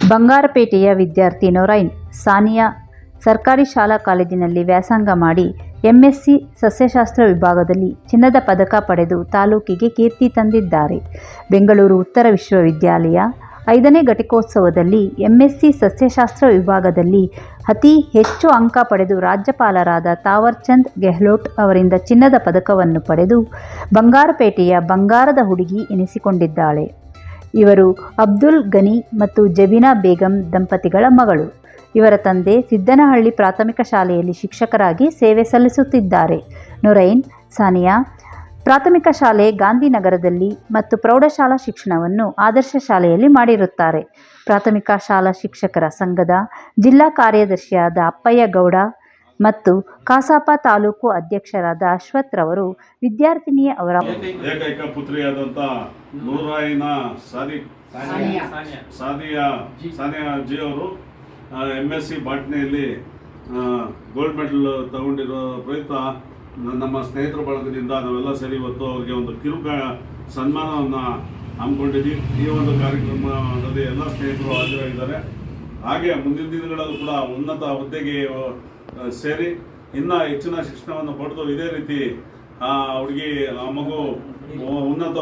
ಬಂಗಾರಪೇಟೆಯ ವಿದ್ಯಾರ್ಥಿ ನೊರೈನ್, ಸಾನಿಯಾ ಸರ್ಕಾರಿ ಶಾಲಾ ಕಾಲೇಜಿನಲ್ಲಿ ವ್ಯಾಸಂಗ ಮಾಡಿ ಎಂಎಸ್ಸಿ ಸಸ್ಯಶಾಸ್ತ್ರ ವಿಭಾಗದಲ್ಲಿ ಚಿನ್ನದ ಪದಕ ಪಡೆದು ತಾಲೂಕಿಗೆ ಕೀರ್ತಿ ತಂದಿದ್ದಾರೆ. ಬೆಂಗಳೂರು ಉತ್ತರ ವಿಶ್ವವಿದ್ಯಾಲಯ ಐದನೇ ಘಟಿಕೋತ್ಸವದಲ್ಲಿ ಎಂಎಸ್ಸಿ ಸಸ್ಯಶಾಸ್ತ್ರ ವಿಭಾಗದಲ್ಲಿ ಅತಿ ಹೆಚ್ಚು ಅಂಕ ಪಡೆದು ರಾಜ್ಯಪಾಲರಾದ ತಾವರ್ಚಂದ್ ಗೆಹ್ಲೋಟ್ ಅವರಿಂದ ಚಿನ್ನದ ಪದಕವನ್ನು ಪಡೆದು ಬಂಗಾರಪೇಟೆಯ ಬಂಗಾರದ ಹುಡುಗಿ ಎನಿಸಿಕೊಂಡಿದ್ದಾಳೆ. ಇವರು ಅಬ್ದುಲ್ ಗನಿ ಮತ್ತು ಜಬೀನಾ ಬೇಗಂ ದಂಪತಿಗಳ ಮಗಳು. ಇವರ ತಂದೆ ಸಿದ್ದನಹಳ್ಳಿ ಪ್ರಾಥಮಿಕ ಶಾಲೆಯಲ್ಲಿ ಶಿಕ್ಷಕರಾಗಿ ಸೇವೆ ಸಲ್ಲಿಸುತ್ತಿದ್ದಾರೆ. ನುರೈನ್, ಸಾನಿಯಾ, ಪ್ರಾಥಮಿಕ ಶಾಲೆ ಗಾಂಧಿನಗರದಲ್ಲಿ ಮತ್ತು ಪ್ರೌಢಶಾಲಾ ಶಿಕ್ಷಣವನ್ನು ಆದರ್ಶ ಶಾಲೆಯಲ್ಲಿ ಮಾಡಿರುತ್ತಾರೆ. ಪ್ರಾಥಮಿಕ ಶಾಲಾ ಶಿಕ್ಷಕರ ಸಂಘದ ಜಿಲ್ಲಾ ಕಾರ್ಯದರ್ಶಿಯಾದ ಅಪ್ಪಯ್ಯ ಗೌಡ ಮತ್ತು ಕಾಸಾಪ ತಾಲೂಕು ಅಧ್ಯಕ್ಷರಾದ ಅಶ್ವಥ್ ರವರು ವಿದ್ಯಾರ್ಥಿನಿಯ ಅವರ ಏಕೈಕ ಪುತ್ರಿಯಾದಂಥ ನೂರಾಯಿನ ಸಾದಿ ಸಾದಿಯಾ ಸಾನಿಯಾ ಜಿ. ಅವರು ಎಂ ಎಸ್ ಸಿ ಬಾಟ್ನಿಯಲ್ಲಿ ಗೋಲ್ಡ್ ಮೆಡಲ್ ತಗೊಂಡಿರೋ ಪ್ರಯುಕ್ತ ನಮ್ಮ ಸ್ನೇಹಿತರ ಬಳಗದಿಂದ ನಾವೆಲ್ಲ ಸೇರಿ ಇವತ್ತು ಅವರಿಗೆ ಒಂದು ಕಿರುಕ ಸನ್ಮಾನವನ್ನು ಹಮ್ಮಿಕೊಂಡಿದ್ದೀವಿ. ಈ ಒಂದು ಕಾರ್ಯಕ್ರಮದಲ್ಲಿ ಎಲ್ಲ ಸ್ನೇಹಿತರು ಹಾಜರಾಗಿದ್ದಾರೆ. ಹಾಗೆ ಮುಂದಿನ ದಿನಗಳಲ್ಲೂ ಕೂಡ ಉನ್ನತ ಹುದ್ದೆಗೆ ಸೇರಿ ಇನ್ನ ಹೆಚ್ಚಿನ ಶಿಕ್ಷಣವನ್ನು ಪಡೆದು ಇದೇ ರೀತಿ ಆ ಹುಡುಗಿ ಆ ಮಗು ಉನ್ನತ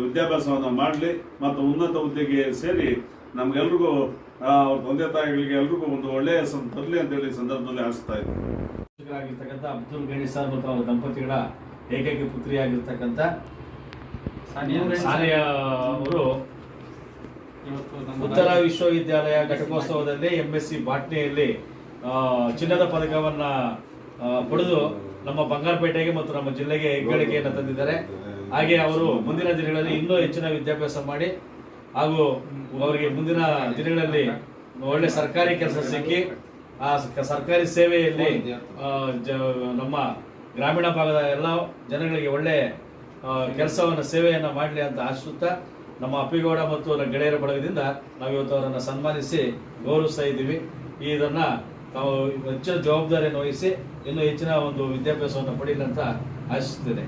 ವಿದ್ಯಾಭ್ಯಾಸವನ್ನು ಮಾಡಲಿ ಮತ್ತು ಉನ್ನತ ಹುದ್ದೆಗೆ ಸೇರಿ ನಮ್ಗೆಲ್ರಿಗೂ ಆ, ಅವ್ರ ತಂದೆ ತಾಯಿಗಳಿಗೆ ಎಲ್ರಿಗೂ ಒಂದು ಒಳ್ಳೆಯ ಸಂ ತರಲಿ ಅಂತೇಳಿ ಈ ಸಂದರ್ಭದಲ್ಲಿ ಆಸ್ತಾ ಇದ್ದೀವಿ ಶಿಕ್ಷಕರಾಗಿರ್ತಕ್ಕಂಥ ಅಬ್ದುಲ್ ಗಣಿ ಸರ್ ಮತ್ತು ಅವರ ದಂಪತಿಗಳ ಏಕೈಕ ಪುತ್ರಿಯಾಗಿರ್ತಕ್ಕಂಥ ಸಾನಿಯಾ ಅವರು ಉತ್ತರ ವಿಶ್ವವಿದ್ಯಾಲಯ ಘಟಕೋತ್ಸವದಲ್ಲಿ ಎಂ ಎಸ್ ಸಿ ಬಾಟ್ನಿಯಲ್ಲಿ ಚಿನ್ನದ ಪದಕವನ್ನ ಪಡೆದು ನಮ್ಮ ಬಂಗಾರಪೇಟೆಗೆ ಮತ್ತು ನಮ್ಮ ಜಿಲ್ಲೆಗೆ ಹೆಗ್ಗಳಿಕೆಯನ್ನು ತಂದಿದ್ದಾರೆ. ಹಾಗೆ ಅವರು ಮುಂದಿನ ದಿನಗಳಲ್ಲಿ ಇನ್ನೂ ಹೆಚ್ಚಿನ ವಿದ್ಯಾಭ್ಯಾಸ ಮಾಡಿ ಹಾಗೂ ಅವರಿಗೆ ಮುಂದಿನ ದಿನಗಳಲ್ಲಿ ಒಳ್ಳೆ ಸರ್ಕಾರಿ ಕೆಲಸ ಸಿಕ್ಕಿ, ಆ ಸರ್ಕಾರಿ ಸೇವೆಯಲ್ಲಿ ನಮ್ಮ ಗ್ರಾಮೀಣ ಭಾಗದ ಎಲ್ಲ ಜನಗಳಿಗೆ ಒಳ್ಳೆ ಕೆಲಸವನ್ನು, ಸೇವೆಯನ್ನು ಮಾಡಲಿ ಅಂತ ಆಶಿಸುತ್ತಾ ನಮ್ಮ ಅಪ್ಪಿಗೌಡ ಮತ್ತು ಗೆಳೆಯರ ಬಳಗದಿಂದ ನಾವು ಇವತ್ತು ಅವರನ್ನು ಸನ್ಮಾನಿಸಿ ಗೌರವಿಸ್ತಾ ಇದ್ದೀವಿ ಇದನ್ನು ತಾವು ಹೆಚ್ಚಿನ ಜವಾಬ್ದಾರಿಯನ್ನು ವಹಿಸಿ ಇನ್ನೂ ಹೆಚ್ಚಿನ ಒಂದು ವಿದ್ಯಾಭ್ಯಾಸವನ್ನು ಪಡೀಲಿ ಅಂತ ಆಶಿಸುತ್ತೇನೆ